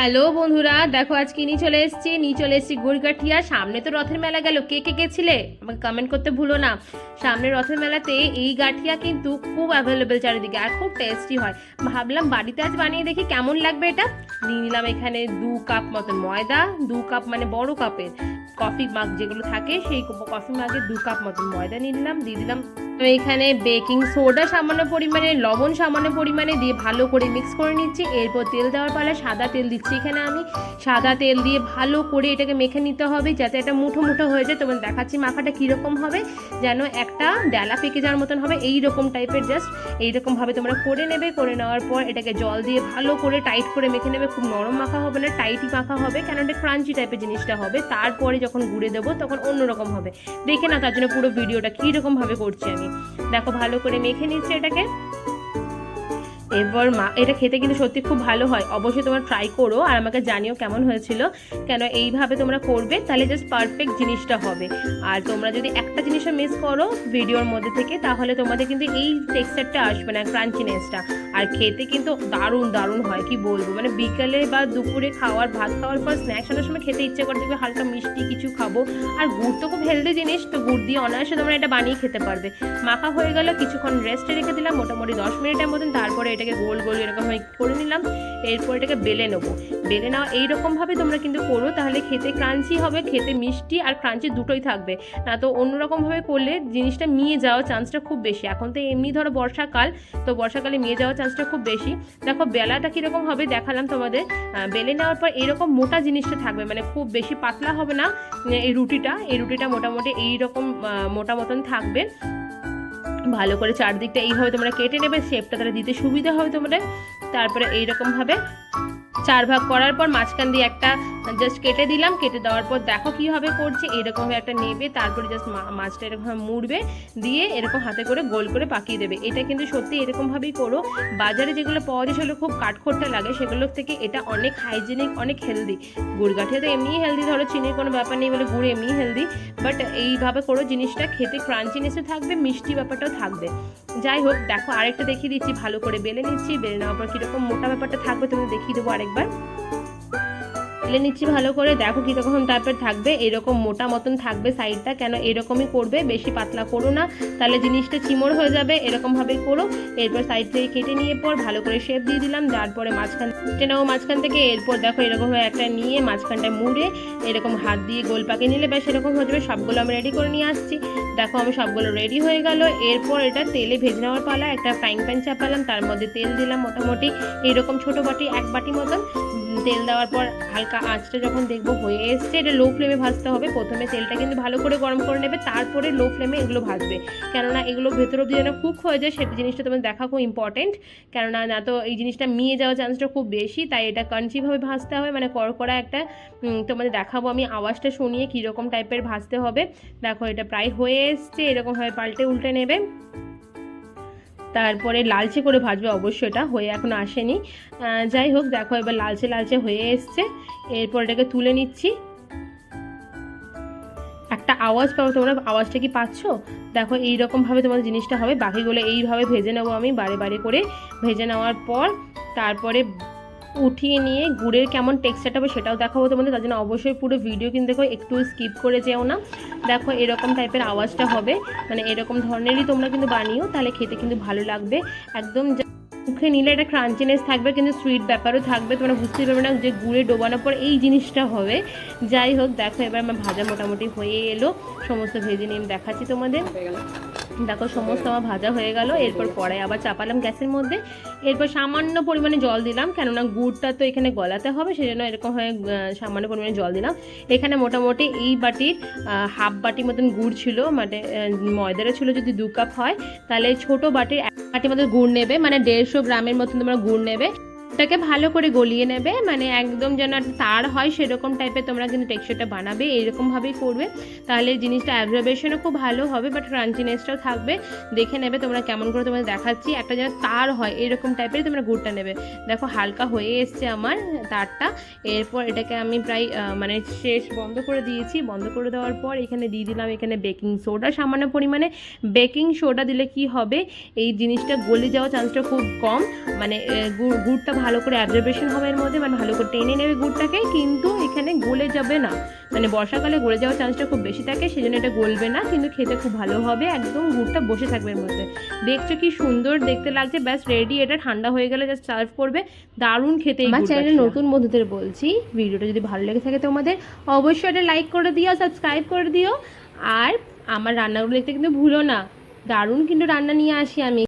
Hello বন্ধুরা, দেখো আজকে নিয়ে চলে এসেছি, নিয়ে চলে এসেছি গুড়গাঠিয়া। সামনে তো রথের মেলা গেল, কে কে গেছিলে? আমাকে কমেন্ট করতে ভুলো না। সামনে রথের মেলাতে এই গাঠিয়া কিন্তু খুব অ্যাভেলেবেল চারিদিকে আর খুব টেস্টি হয়। ভাবলাম বাড়িতে আজ বানিয়ে দেখি, কেমন লাগবে এটা? নিয়ে নিলাম এখানে দু কাপ মতন ময়দা, দু কাপ মানে বড় কাপের কফি মাগ যেগুলো থাকে, সেই কফি মাগে দু কাপ মতন ময়দা নিয়ে নিলাম, দিয়ে দিলাম তো এখানে বেকিং সোডা সামান্য পরিমাণে, লবণ সামান্য পরিমাণে দিয়ে ভালো করে মিক্স করে নিচ্ছি। এরপর তেল দেওয়ার পালা সাদা তেল দিচ্ছি এখানে আমি। সাদা তেল দিয়ে ভালো করে এটাকে মেখে নিতে হবে যাতে এটা মুঠো মুঠো হয়ে যায়। তোমার দেখাচ্ছি মাখাটা কীরকম হবে, যেন একটা ডালা পেকে যাওয়ার মতন হবে। এই রকম টাইপের জাস্ট এইরকমভাবে তোমরা করে নেবে। করে নেওয়ার পর এটাকে জল দিয়ে ভালো করে টাইট করে মেখে নেবে। খুব নরম মাখা হবে না টাইটই মাখা হবে। কেন এটা ক্রাঞ্চি টাইপের জিনিসটা হবে। তারপরে যখন গুঁড়ে দেবো তখন অন্যরকম হবে। দেখে না তার জন্য পুরো ভিডিওটা কীরকমভাবে করছি আমি। দেখো, ভালো করে মেখে নিচ্ছে এটাকে। এরপর মা, এটা খেতে কিন্তু সত্যি খুব ভালো হয়। অবশ্যই তোমরা ট্রাই করো আর আমাকে জানিও কেমন হয়েছিল। কেন এইভাবে তোমরা করবে, তাহলে জাস্ট পারফেক্ট জিনিসটা হবে। আর তোমরা যদি একটা জিনিসও মিস করো ভিডিওর মধ্যে থেকে, তাহলে তোমাদের কিন্তু এই টেক্সচারটা আসবে না ক্রাঞ্চিনেসটা আর খেতে কিন্তু দারুণ দারুণ হয়, কি বলব? মানে বিকালে বা দুপুরে খাওয়ার, ভাত খাওয়ার পর স্ন্যাক্স আনার সময় খেতে ইচ্ছে করে, দেখবে হালকা মিষ্টি কিছু খাব। আর গুড় তো খুব হেলদি জিনিস, তো গুড় দিয়ে অনায়াসে তোমরা এটা বানিয়ে খেতে পারবে। মাখা হয়ে গেল, কিছুক্ষণ রেস্টে রেখে দিলাম, মোটামুটি দশ মিনিটের মতন, তারপরে এটাকে গোল গোল এরকম করে নিলাম। এরপর এটাকে বেলে নেব। বেলে নেওয়া এইরকমভাবে তোমরা কিন্তু করো, তাহলে খেতে ক্রাঞ্চি হবে, খেতে মিষ্টি আর ক্রাঞ্চি দুটোই থাকবে। না তো অন্যরকমভাবে করলে জিনিসটা মিয়ে যাওয়ার চান্সটা খুব বেশি। এখন তো এমনি ধরো বর্ষাকাল, তো বর্ষাকালে মিয়ে যাওয়ার চান্সটা খুব বেশি। দেখো, বেলাটা কীরকম হবে দেখালাম তোমাদের। বেলে নেওয়ার পর এরকম মোটা জিনিসটা থাকবে মানে খুব বেশি পাতলা হবে না এই রুটিটা। এই রুটিটা মোটামুটি এইরকম মোটা মতন থাকবে। ভালো করে চারদিকটা এইভাবে তোমরা কেটে নেবে শেপটা তাহলে দিতে সুবিধা হবে তোমাদের। তারপরে এইরকমভাবে চার ভাগ করার পর মাঝখান দিয়ে একটা জাস্ট কেটে দিলাম, কেটে দেওয়ার পর দেখো কীভাবে করছে। এরকমভাবে একটা নেবে, তারপরে জাস্ট মাছটা এরকমভাবে মুড়বে, দিয়ে এরকম হাতে করে গোল করে পাকিয়ে দেবে। এটা কিন্তু সত্যি এরকমভাবেই করো। বাজারে যেগুলো পাওয়া যায় সেগুলো খুব কাঠখোট্টা লাগে সেগুলোর থেকে এটা অনেক হাইজেনিক অনেক হেলদি গুড় তো এমনিই হেলদি ধরো চিনির কোনো ব্যাপার নেই বলে গুড় এমনিই হেলদি বাট এইভাবে করো জিনিসটা, খেতে ক্রাঞ্চিনেসও থাকবে, মিষ্টি ব্যাপারটাও থাকবে। যাই হোক, দেখো আরেকটা দেখিয়ে দিচ্ছি, ভালো করে বেলে নিচ্ছি, বেলে নেওয়ার পর কীরকম মোটা ব্যাপারটা থাকবে তুমি দেখিয়ে দেবো আরেকবার বেলে নিচ্ছি ভালো করে। দেখো কীরকম টাইপের থাকবে। এরকম মোটা মতন থাকবে সাইডটা কেন এরকমই করবে? বেশি পাতলা করো না। তাহলে জিনিসটা চিমড় হয়ে যাবে। এরকমভাবে করো। এরপর সাইড থেকে কেটে নিয়ে পর ভালো করে শেপ দিয়ে দিলাম। তারপরে মাঝখান কেটে নেব মাঝখান থেকে। এরপর দেখো এরকমভাবে একটা নিয়ে মাঝখানটা মুড়ে এরকম হাত দিয়ে গোল পাকিয়ে নিলে ব্যাস এরকম হয়ে যাবে। সবগুলো আমি রেডি করে নিয়ে আসছি। দেখো আমি সবগুলো রেডি হয়ে গেল। এরপর এটা তেলে ভেজে নেওয়ার পালা একটা ফ্রাইং প্যান চাপালাম। তার মধ্যে তেল দিলাম মোটামুটি। এরকম ছোট বাটি, এক বাটি মতন। তেল দেওয়ার পর হালকা আঁচটা যখন দেখব হয়ে এসছে, এটা লো ফ্লেমে ভাজতে হবে। প্রথমে তেলটা কিন্তু ভালো করে গরম করে নেবে, তারপরে লো ফ্লেমে এগুলো ভাজবে। কেননা এগুলো ভেতর অব্দি যেন কুক হয়ে যায় সেটা জিনিসটা তোমার দেখা খুব ইম্পর্টেন্ট কেননা না তো এই জিনিসটা মিয়ে যাওয়ার চান্সটা খুব বেশি, তাই এটা কঞ্চিভাবে ভাজতে হবে। মানে কড়কড়া একটা তোমাদের দেখাবো আমি আওয়াজটা শুনিয়ে কীরকম টাইপের ভাজতে হবে। দেখো এটা প্রায় হয়ে এসছে এরকমভাবে পাল্টে উল্টে নেবে। তারপরে লালচে করে ভাজবে, অবশ্যই এটা হয়ে এখনও আসেনি। যাই হোক, দেখো এবার লালচে লালচে হয়ে এসছে। এরপর এটাকে তুলে নিচ্ছি। একটা আওয়াজ পাবো, তোমরা আওয়াজটা কি পাচ্ছ? দেখো এইরকমভাবে তোমাদের জিনিসটা হবে, বাকিগুলো এইভাবে ভেজে নেব আমি বারে বারে করে। ভেজে নেওয়ার পর তারপরে উঠিয়ে নিয়ে গুড়ের কেমন টেক্সচারটা হবে সেটাও দেখাবো তোমাদের, তার জন্য অবশ্যই পুরো ভিডিও কিন্তু দেখো, একটু স্কিপ করে যেও না। দেখো এরকম টাইপের আওয়াজটা হবে মানে এরকম ধরনেরই তোমরা কিন্তু বানিও, তাহলে খেতে কিন্তু ভালো লাগবে। একদম মুখে নিলে একটা ক্রাঞ্চিনেস থাকবে, কিন্তু সুইট ব্যাপারও থাকবে, তোমরা বুঝতে পারবে না যে গুড়ে ডোবানোর পর এই জিনিসটা হবে। যাই হোক, দেখো এবার আমার ভাজা মোটামুটি হয়ে এলো, সমস্ত ভেজে নিয়ে দেখাচ্ছি তোমাদের। দেখো সমস্ত আমার ভাজা হয়ে গেল। এরপর কড়াই আবার চাপালাম গ্যাসের মধ্যে। এরপর সামান্য পরিমাণে জল দিলাম কেননা গুড়টা তো এখানে গলাতে হবে সেজন্য এরকম হয়ে সামান্য পরিমাণে জল দিলাম। এখানে মোটামুটি এই বাটির হাফ বাটি মতন গুড় ছিল মানে আহ, ময়দাটা ছিল যদি দু কাপ হয় তাহলে ছোট বাটির এক বাটি মতো গুড় নেবে মানে দেড়শো গ্রামের মতন তোমরা গুড় নেবে। ওটাকে ভালো করে গলিয়ে নেবে মানে একদম যেন তার হয় সেরকম টাইপের তোমরা কিন্তু টেক্সচারটা বানাবে এইরকমভাবেই করবে। তাহলে জিনিসটা অ্যাবজর্বেশনও খুব ভালো হবে বাট ক্রাঞ্চিনেসটাও থাকবে। দেখে নেবে তোমরা কেমন করে তোমাদের দেখাচ্ছি, একটা যেন তার হয়, এরকম টাইপের তোমরা গুড়টা নেবে। দেখো হালকা হয়ে এসছে আমার তারটা, এরপর এটাকে আমি প্রায় মানে শেষ বন্ধ করে দিয়েছি। বন্ধ করে দেওয়ার পর এখানে দিয়ে দিলাম এখানে বেকিং সোডা সামান্য পরিমাণে বেকিং সোডা দিলে কি হবে? এই জিনিসটা গলে যাওয়ার চান্সটা খুব কম মানে গুড়- গুড়টা ভালো করে অ্যাবজর্বেশন হবে এর মধ্যে মানে ভালো করে টেনে নেবে গুড়টাকে কিন্তু এখানে গলে যাবে না। মানে বর্ষাকালে গলে যাওয়ার চান্সটা খুব বেশি থাকে সেই জন্য এটা গলবে না কিন্তু খেতে খুব ভালো হবে একদম গুড়টা বসে থাকবে এর মধ্যে। দেখছ কি সুন্দর দেখতে লাগছে ব্যাস রেডি এটা ঠান্ডা হয়ে গেলে জাস্ট সার্ভ করবে। দারুণ খেতে আমার চ্যানেলে নতুন বন্ধুদের বলছি ভিডিওটা যদি ভালো লেগে থাকে তোমাদের অবশ্যই এটা লাইক করে দিও সাবস্ক্রাইব করে দিও। আর আমার রান্নাগুলো দেখতে কিন্তু ভুলো না। দারুণ কিন্তু রান্না নিয়ে আসি আমি।